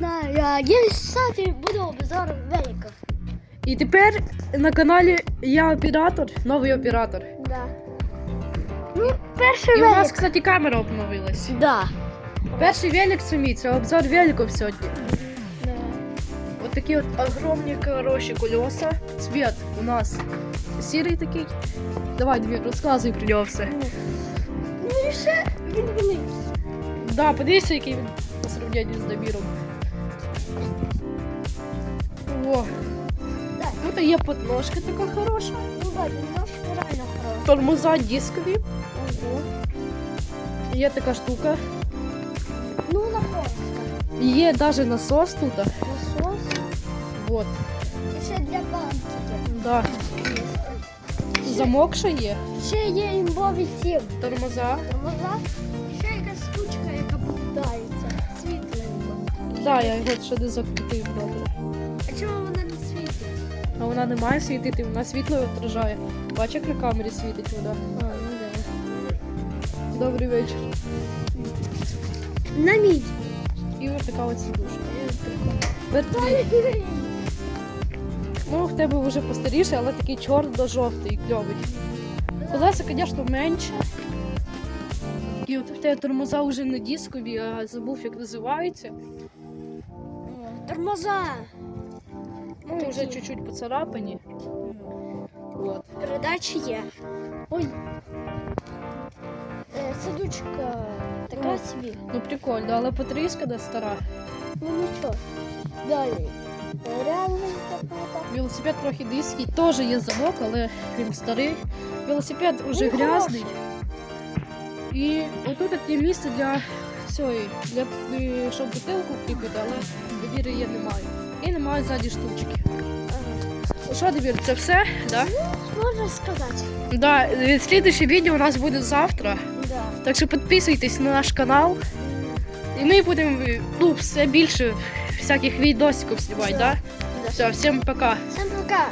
На я Гель буду обзор великов. І тепер на каналі я оператор, новий оператор. Да. Ну, перший І у нас, кстати, камера обновилась. Да. Перший велик це обзор великів сьогодні. да. От такі от огромні хороші колеса. Цвет у нас сірий такий. Давай, Двір, розказуй про нього все. Ну і ще він великий. Да, подивися, який він по сравненню з Даміром. О, Да. тут є подножка така хороша. Ну да, немножко реально хороший. Тормоза дискові. Ого. Є така штука. Ну, на просто. Є навіть насос тут. Насос. Вот. І ще для банки. Да. Замок ще є. Ще є імбові ці Тормоза. тормоза. Да, я його ще не закрутив добре. А чому вона не світить? А вона не має світити, вона світло відражає. Бачиш, як на камері світить вода. А, ну да. Добрий вечір. На мідь. І ось така от сідушка. Вертоліт. Ну, в тебе вже постаріше, але такий чорно-жовтий, кльовий. Колеса, звісно, менше. І от в тебе тормоза вже не дискові, а забув, як називаються. Тормоза. Ну, вже чуть-чуть поцарапані. От. Передачі є. Ой. Е, Сидучка така Ну. собі. Ну прикольно, але потріскана стара. Ну нічого. Далі. Реально така. Велосипед трохи диський, теж є замок, але він старий. Велосипед Він грязний. І отут от є місце для цієї, для е, щоб бутилку кріпити, але довіри є немає. І немає ззаді штучки. Ну що, Девір, це все? Да? Можна сказати. Да, е, слідуюче відео у нас буде завтра. Да. Так що підписуйтесь на наш канал. І ми будемо е, ну, все більше всяких відосиків знімати, да? Да. Все, всім пока. Всем пока.